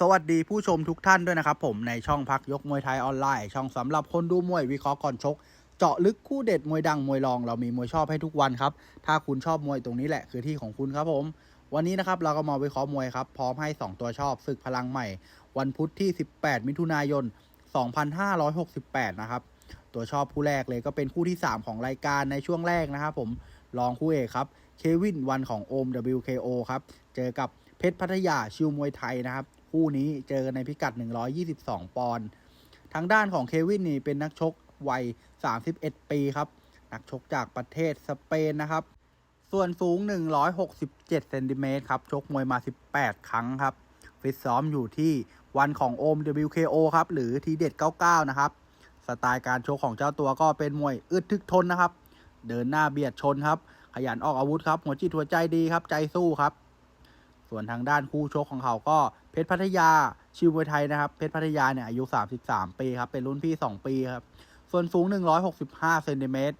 สวัสดีผู้ชมทุกท่านด้วยนะครับผมในช่องพักยกมวยไทยออนไลน์ ช่องสำหรับคนดูมวยวิเคราะห์ก่อนชก เจาะลึกคู่เด็ดมวยดังมวยรอง เรามีมวยชอบให้ทุกวันครับ ถ้าคุณชอบมวยตรงนี้แหละคือที่ของคุณครับผม วันนี้นะครับเราก็มาวิเคราะห์มวยครับพร้อมให้ 2 ตัวชอบศึกพลังใหม่ วันพุธที่ 18 มิถุนายน 2568 นะครับตัวชอบคู่แรกเลยก็เป็นคู่ที่ 3 ของรายการในช่วงแรกนะครับผมรองคู่เอกครับเควินวันของโอม WKO ครับเจอกับเพชรพัทยาชิวมวยไทยนะครับ คู่นี้เจอกันในพิกัด 122 ปอนด์ทางด้านของเควินนี่เป็นนักชกวัย 31 ปีครับ นักชกจากประเทศสเปนนะครับ ส่วนสูง 167 เซนติเมตรครับ ชกมวยมา 18 ครั้งครับ ฟิตซ้อมอยู่ที่วันของโอม WKO ครับ หรือทีเด็ด 99 นะครับ สไตล์การชกของเจ้าตัวก็เป็นมวยอึดทึกทนนะครับ เดินหน้าเบียดชนครับ ขยันออกอาวุธครับ หัวจิตหัวใจดีครับ ใจสู้ครับ ส่วนทางด้านคู่ชกของเขาก็เพชรพัทยาชิวมวยไทยนะครับ เพชรพัทยาเนี่ยอายุ 33 ปีครับ เป็นรุ่นพี่ 2 ปีครับ ส่วนสูง 165เซนติเมตร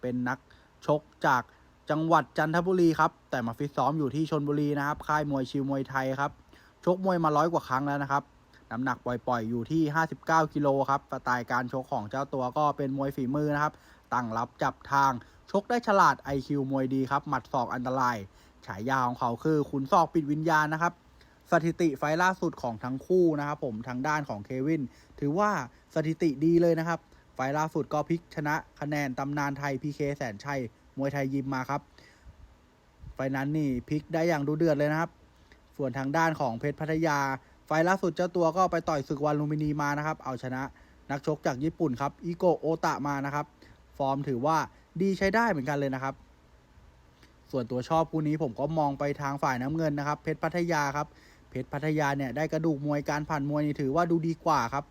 เป็นนักชกจากจังหวัดจันทบุรีครับ แต่มาฟิตซ้อมอยู่ที่ชนบุรีนะครับ ค่ายมวยชิวมวยไทยครับ ชกมวยมาร้อยกว่าครั้งแล้วนะครับ น้ำหนักปล่อยๆ อยู่ที่ 59 กิโลครับสไตล์การชกของเจ้าตัวก็เป็นมวยฝีมือนะครับ ตั้งรับจับทาง ชกได้ฉลาด IQ มวยดีครับ หมัดศอกอันตราย ฉายาของเขาคือขุนศอกปิดวิญญาณนะครับ สถิติไฟล่าสุดของทั้งคู่นะครับผมทางด้านของเควิน ถือว่าสถิติดีเลยนะครับ ไฟล่าสุดก็พลิกชนะคะแนนตำนานไทยพีเคแสนชัยมวยไทยยิมมาครับไฟนั้นนี่พลิกได้อย่างดูเดือดเลยนะครับ ส่วนทางด้านของเพชรพัทยา ไฟล่าสุดเจ้าตัวก็ไปต่อยศึกวันลูมพินีมานะครับ เอาชนะนักชกจากญี่ปุ่นครับอิโกโอตะมานะครับ ฟอร์มถือว่าดีใช้ได้เหมือนกันเลยนะครับ ส่วนตัวชอบคู่นี้ผมก็มองไปทางฝ่ายน้ำเงินนะครับ เพชรพัทยาครับ เพชรพัทยาเนี่ยได้กระดูกมวยการผ่านมวยนี่ถือว่าดูดีกว่าครับ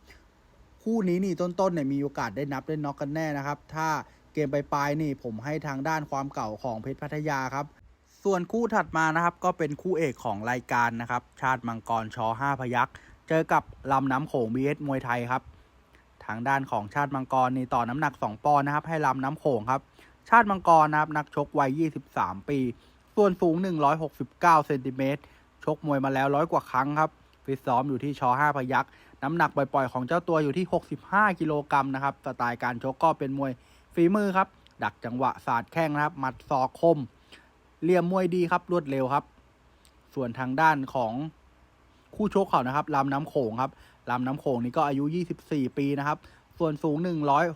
คู่นี้นี่ต้นๆเนี่ยมีโอกาสได้นับได้น็อกกันแน่นะครับ ถ้าเกมปลายๆนี่ผมให้ทางด้านความเก่าของเพชรพัทยาครับส่วนคู่ถัดมานะครับก็เป็นคู่เอกของรายการนะครับ ชาติมังกรช5พยักเจอกับลำน้ำโขง BS มวยไทยครับ ทางด้านของชาติมังกรนี่ต่อน้ำหนัก 2 ปอนด์นะครับ ให้ลำน้ำโขงครับ ชาติมังกรนะครับนักชกวัย 23 ปี ส่วนสูง 169เซนติเมตรชกมวยมาแล้วร้อยกว่าครั้งครับฟิตซ้อมอยู่ที่ช5พยักน้ำหนักปล่อยๆของเจ้าตัวอยู่ที่ 65 กิโลกรัมนะครับสไตล์การชกก็เป็นมวยฝีมือครับ ดักจังหวะสาดแข้งนะครับหมัดศอกคมเหลี่ยมมวยดีครับรวดเร็วครับ ส่วนทางด้านของคู่ชกเขานะครับลำน้ำโขงครับลำน้ำโขงนี่ก็อายุ 24 ปีนะครับ ส่วนสูง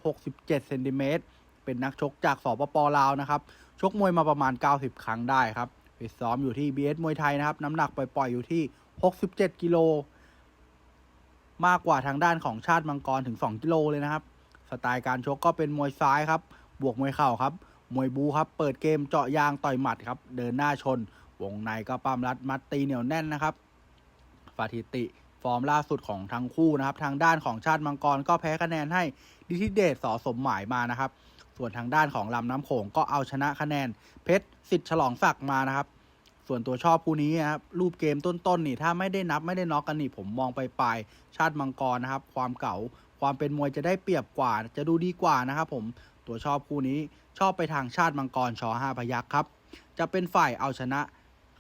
167เซนติเมตร เป็นนักชกจากสปปลาวนะครับ ชกมวยมาประมาณ 90 ครั้งได้ครับฟิตซ้อมอยู่ที่ BS มวยไทยนะครับ น้ำหนักปล่อย ๆ อยู่ที่ 67 กิโล มากกว่าทางด้านของชาติมังกรถึง 2 กิโลเลยนะครับ สไตล์การชกก็เป็นมวยซ้ายครับ บวกมวยเข่าครับ มวยบูครับ เปิดเกมเจาะยางต่อยหมัดครับ เดินหน้าชน วงในก็ปั้มรัดมัดตีเหนียวแน่นนะครับสถิติฟอร์มล่าสุดของทั้งคู่นะครับ ทางด้านของชาติมังกรก็แพ้คะแนนให้ดิทิเดชสอสมหมายมานะครับ ส่วนทางด้านของลำน้ำโขงก็เอาชนะคะแนน เพชรสิทธิ์ฉลองศักดิ์มานะครับ ส่วนตัวชอบคู่นี้นะครับรูปเกมต้นๆนี่ถ้าไม่ได้นับไม่ได้น็อกกันนี่ผมมองไปปลายชาติมังกรนะครับ ความเก่าความเป็นมวยจะได้เปรียบกว่า จะดูดีกว่านะครับผมตัวชอบคู่นี้ชอบไปทางชาติมังกรชห้าพยักครับ จะเป็นฝ่ายเอาชนะ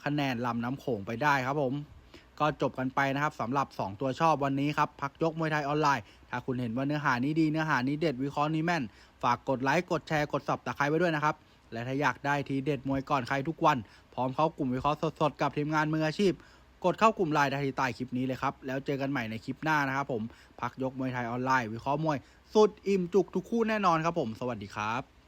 คะแนนลำน้ำโขงไปได้ครับผม ก็จบกันไปนะครับสำหรับ 2 ตัวชอบวันนี้ครับพักยกมวยไทยออนไลน์ ถ้าคุณเห็นว่าเนื้อหานี้ดีเนื้อหานี้เด็ดวิเคราะห์นี้แม่น ฝากกดไลค์กดแชร์กดสับตะไคร้ไว้ด้วยนะครับ และถ้าอยากได้ทีเด็ดมวยก่อนใครทุกวัน พร้อมเข้ากลุ่มวิเคราะห์สดๆกับทีมงานมืออาชีพ กดเข้ากลุ่มไลน์ได้ที่ใต้คลิปนี้เลยครับแล้วเจอกันใหม่ในคลิปหน้านะครับผมพักยกมวยไทยออนไลน์ วิเคราะห์มวยสุดอิ่มจุกทุกคู่แน่นอนครับผม สวัสดีครับ